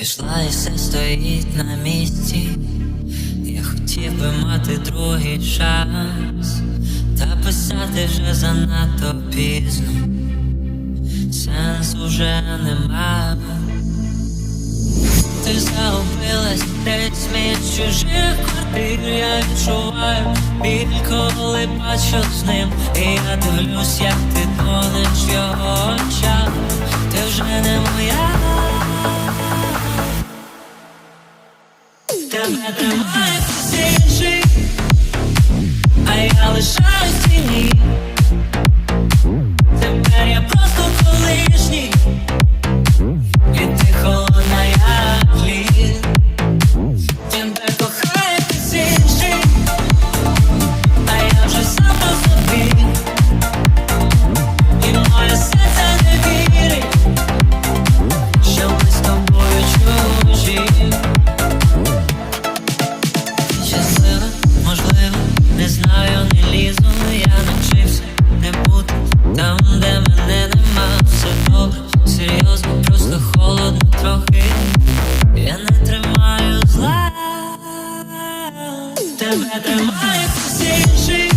Пішла і все стоїть на місці. Я хотів би мати другий шанс, та писати вже занадто пізно. Сенс уже нема. Ти загубилась десь між чужих квартир Я відчуваю біль, коли бачу з ним І я дивлюсь, як ти тонеш в його очах Ти вже не I I'll Alışan тебе тримає всі.